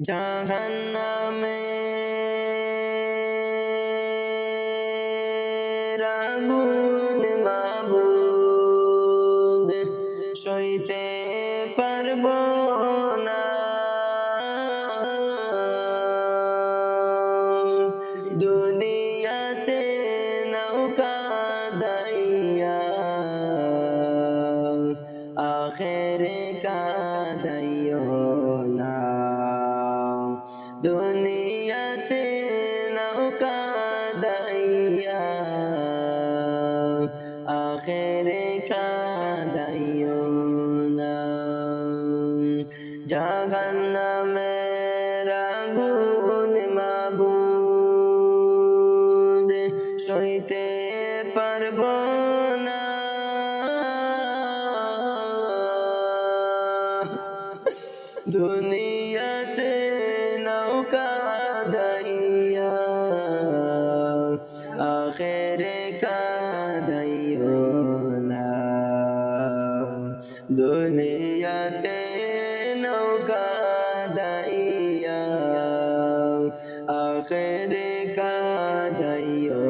জাহান্নামে রাগুন মাবুদ সইতে পারব না। দুনিয়াতে নৌকা দাইয়া আখেরে কাদাইও না। দুনিয়াতে নৌকা দাইয়া আখেরে কাদাইও না। জাহান্নামের আগুন মাবুদ সইতে পারব না। দুনিয়াতে নৌকা দাইয়া আখেরে কাদাইও না। দুনিয়াতে নৌকা দাইয়া আখেরে কাদাইও